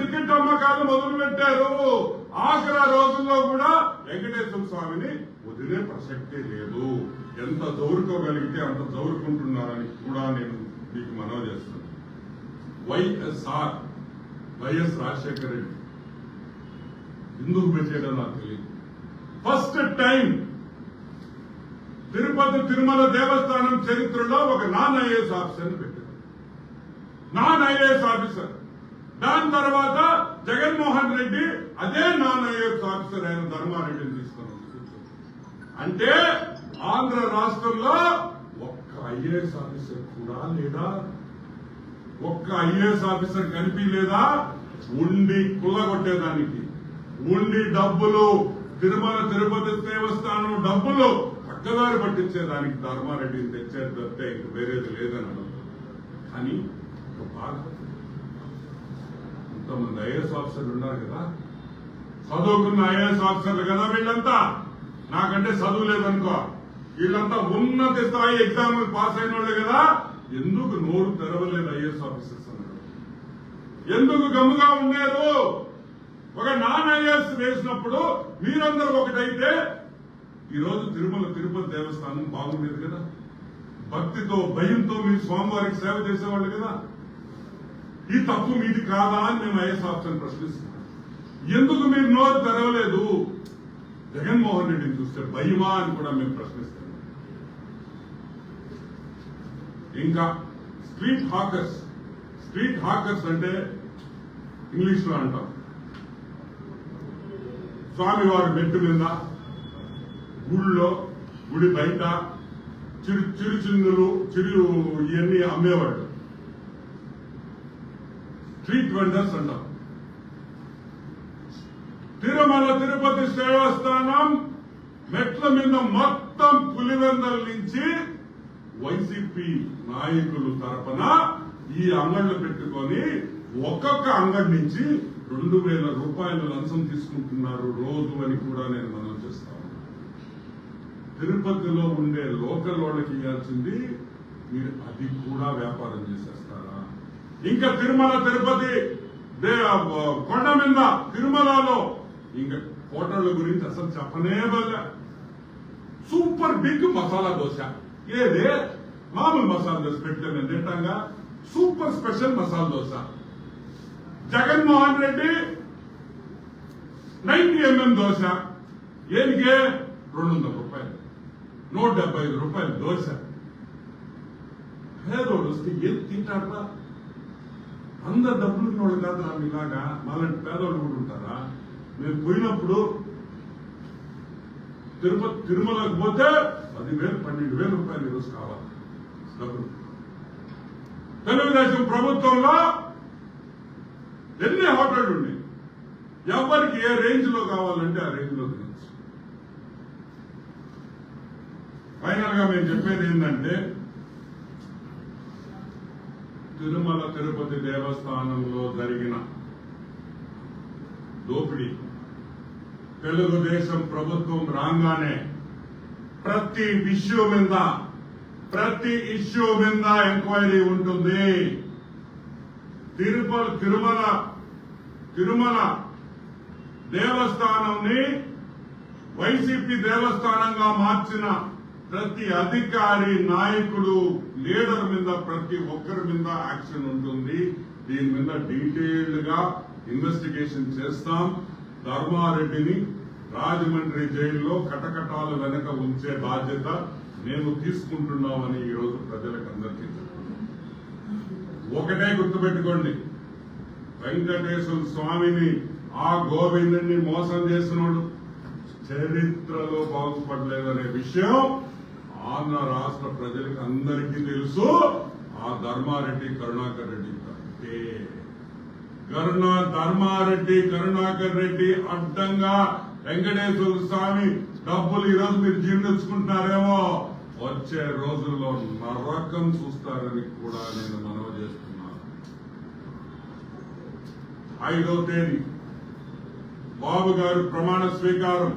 Ticket అమ్మకాలు మొదలు పెట్టారు ఆఖరి రోజుల్లో కూడా వెంకటేశ్వర స్వామిని వదిలే ప్రసక్తే లేదు. ఎంత దౌరుకోగలిగితే అంత దౌరుకుంటున్నారని కూడా నేను మీకు మనవి చేస్తున్నాను. వైఎస్ఆర్ వైఎస్ రాజశేఖర రెడ్డి ఎందుకు పెట్టేయడం నాకు తెలియదు. ఫస్ట్ టైం తిరుపతి తిరుమల దేవస్థానం చరిత్రలో ఒక నాన్ ఐఏఎస్ ఆఫీసర్ పెట్టారు. Non IAS officer. దాని తర్వాత జగన్మోహన్ రెడ్డి అదే నాన్ ఐఏఎస్ ఆఫీసర్ అయిన ధర్మారెడ్డిని తీసుకుని అంటే ఆంధ్ర రాష్ట్రంలో ఒక్క ఐఏఎస్ ఆఫీసర్ కూడా లేదా? ఒక్క ఐఏఎస్ ఆఫీసర్ కనిపించలేదా? ఉండి కుల్లగొట్టేదానికి ఉండి డబ్బులు తిరుమల తిరుపతి దేవస్థానం డబ్బులు పక్కదారి పట్టించేదానికి ధర్మారెడ్డిని తెచ్చేది తప్పితే ఇంక వేరేది లేదని కానీ ఒక బాధ కొంతమంది ఐఏఎస్ ఆఫీసర్లు ఉన్నారు కదా. చదువుకున్న ఐఏఎస్ ఆఫీసర్లు కదా వీళ్ళంతా? నాకంటే చదువు లేదనుకో. వీళ్ళంతా ఉన్నత స్థాయి ఎగ్జామ్ పాస్ అయిన వాళ్ళే కదా. ఎందుకు నోరు తెరవలేదు ఐఏఎస్ ఆఫీసర్స్ అన్నారు? ఎందుకు గమ్ముగా ఉండేరు ఒక నాన్ ఐఏఎస్ వేసినప్పుడు మీరందరూ ఒకటైతే ఈరోజు తిరుమల తిరుపతి దేవస్థానం బాగుండేది కదా. భక్తితో భయంతో మీరు స్వామివారికి సేవ చేసేవాళ్ళు కదా. ఈ తప్పు మీది కాదా అని మేము ఐఎస్ ఆఫీసర్ ప్రశ్నిస్తున్నాం ఎందుకు మీరు నోరు తెరవలేదు? జగన్మోహన్ రెడ్డిని చూస్తే భయమా అని కూడా మేము ప్రశ్నిస్తున్నాం ఇంకా స్ట్రీట్ హాకర్స్ స్ట్రీట్ హాకర్స్ అంటే ఇంగ్లీష్లో అంటాం. స్వామివారి మెట్టు మీద గుళ్ళో గుడి బయట చిరు చిరు చిరు ఇవన్నీ అమ్మేవాళ్ళు. స్ట్రీట్ వెండర్స్ అంటాం తిరుమల తిరుపతి దేవస్థానం మెట్ల మీద మొత్తం పులివెందల నుంచి వైసీపీ నాయకులు తరపున ఈ అంగళ్ళు పెట్టుకొని ఒక్కొక్క అంగడి నుంచి రెండు వేల రూపాయల లంచం తీసుకుంటున్నారు రోజు అని కూడా నేను మనం చేస్తాను తిరుపతిలో ఉండే లోకల్ వాళ్ళకి ఇవ్వాల్సింది మీరు అది కూడా వ్యాపారం చేసేస్తారా? ఇంకా తిరుమల తిరుపతి దే- కొండ మీద తిరుమలలో. ఇంకా హోటళ్ళ గురించి అసలు చెప్పనే బల్ల సూపర్ బిగ్ మసాలా దోశ. ఏదే? మామూలు మసాలా దోశ పెట్టాను మేము super special masala dosa. Jaganmohan Reddy ninety MM dosa. ఏనికే? రెండు వందల రూపాయలు. నూట డెబ్బై ఐదు రూపాయలు దోశ. పేదోడు వస్తే ఏం తింటారా అందరు డబ్బులు ఉన్నోళ్ళు కాదు ఇలాగా. మాలాంటి పేదోళ్ళు కూడా ఉంటారా? మేము పోయినప్పుడు తిరుపతి తిరుమలకు పోతే పదివేలు పన్నెండు వేల రూపాయలు ఈరోజు కావాలి. డబ్బులు. తెలుగుదేశం ప్రభుత్వంలో ఎన్ని హోటళ్ళు ఉన్నాయి? ఎవరికి ఏ రేంజ్లో కావాలంటే ఆ రేంజ్లో తినచ్చు. ఫైనల్గా మేము చెప్పేది ఏంటంటే తిరుమల తిరుపతి దేవస్థానంలో జరిగిన దోపిడీ. తెలుగుదేశం ప్రభుత్వం రాగానే ప్రతి ఇష్యూ మీద ప్రతి ఇష్యూ మీద ఎంక్వైరీ ఉంటుంది. తిరుపతి తిరుమల తిరుమల దేవస్థానంని వైసీపీ దేవస్థానంగా మార్చిన ప్రతి అధికారి నాయకుడు లీడర్ మీద ప్రతి ఒక్కరి మీద యాక్షన్ ఉంటుంది. దీని మీద డీటెయిల్డ్గా ఇన్వెస్టిగేషన్ చేస్తాం. ధర్మారెడ్డిని రాజమండ్రి జైల్లో కటకటాలు వెనక ఉంచే బాధ్యత మేము తీసుకుంటున్నామని ఈరోజు ప్రజలకు అందరికీ చెప్తున్నాం. ఒకటే గుర్తుపెట్టుకోండి. వెంకటేశ్వర స్వామిని ఆ గోవిందుని మోసం చేసినోడు చరిత్రలో బాగుపడలేదనే విషయం ఆంధ్ర రాష్ట్ర ప్రజలకు అందరికీ తెలుసు ఆ ధర్మారెడ్డి కరుణాకర్ రెడ్డి తప్పే కరుణ ధర్మారెడ్డి కరుణాకర్ రెడ్డి అడ్డంగా వెంకటేశ్వర స్వామి డబ్బులు ఈరోజు మీరు జీర్ణించుకుంటున్నారేమో వచ్చే రోజుల్లో నరకం చూస్తారని కూడా నేను మనవి చేస్తున్నాను. ఐదో తేదీ. బాబు గారు ప్రమాణ స్వీకారం.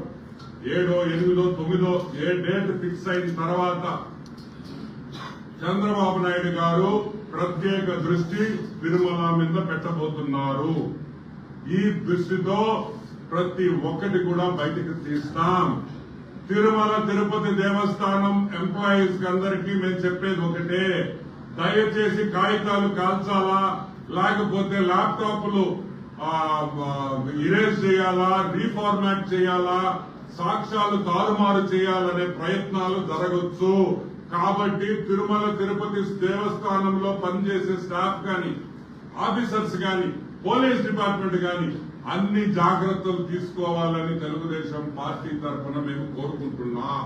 ఏడో ఎనిమిదో తొమ్మిదో ఏ డేట్ ఫిక్స్ అయిన తర్వాత చంద్రబాబు నాయుడు గారు ప్రత్యేక దృష్టి తిరుమల మీద పెట్టబోతున్నారు. ఈ దృష్టితో ప్రతి ఒక్కటి కూడా బయటకు తీస్తాం. తిరుమల తిరుపతి దేవస్థానం ఎంప్లాయీస్ అందరికీ మేము చెప్పేది ఒకటే. దయచేసి కాగితాలు కాల్చాలా? లేకపోతే ల్యాప్టాప్లు ఇరేజ్ చేయాలా? రీఫార్మాట్ చేయాలా? సాక్ష్యాలు తారుమారు చేయాలనే ప్రయత్నాలు జరగచ్చు. కాబట్టి తిరుమల తిరుపతి దేవస్థానంలో పనిచేసే స్టాఫ్ గాని ఆఫీసర్స్ గాని పోలీస్ డిపార్ట్మెంట్ గాని అన్ని జాగ్రత్తలు తీసుకోవాలని తెలుగుదేశం పార్టీ తరఫున మేము కోరుకుంటున్నాం.